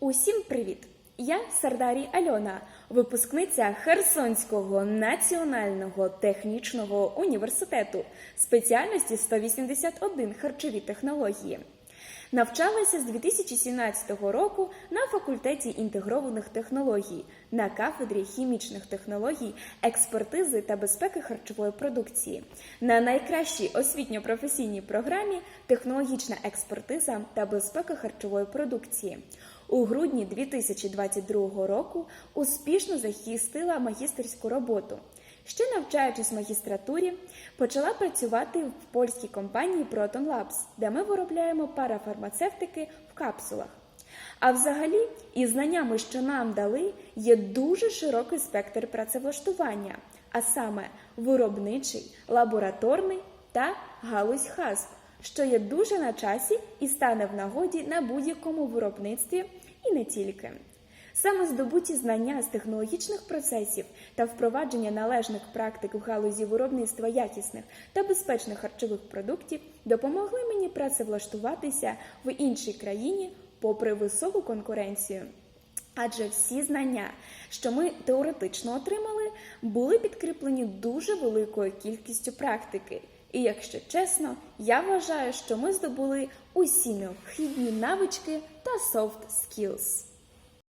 Усім привіт! Я Сардарій Альона, випускниця Херсонського національного технічного університету спеціальності 181 харчові технології. Навчалася з 2017 року на факультеті інтегрованих технологій на кафедрі хімічних технологій, експертизи та безпеки харчової продукції на найкращій освітньо-професійній програмі технологічна експертиза та безпека харчової продукції. У грудні 2022 року успішно захистила магістерську роботу. Ще навчаючись в магістратурі, почала працювати в польській компанії Proton Labs, де ми виробляємо парафармацевтики в капсулах. А взагалі, із знаннями, що нам дали, є дуже широкий спектр працевлаштування, а саме виробничий, лабораторний та галузь ХАСП, що є дуже на часі і стане в нагоді на будь-якому виробництві і не тільки. Саме здобуті знання з технологічних процесів та впровадження належних практик в галузі виробництва якісних та безпечних харчових продуктів допомогли мені працевлаштуватися в іншій країні попри високу конкуренцію. Адже всі знання, що ми теоретично отримали, були підкріплені дуже великою кількістю практики. І якщо чесно, я вважаю, що ми здобули усі необхідні навички та soft skills.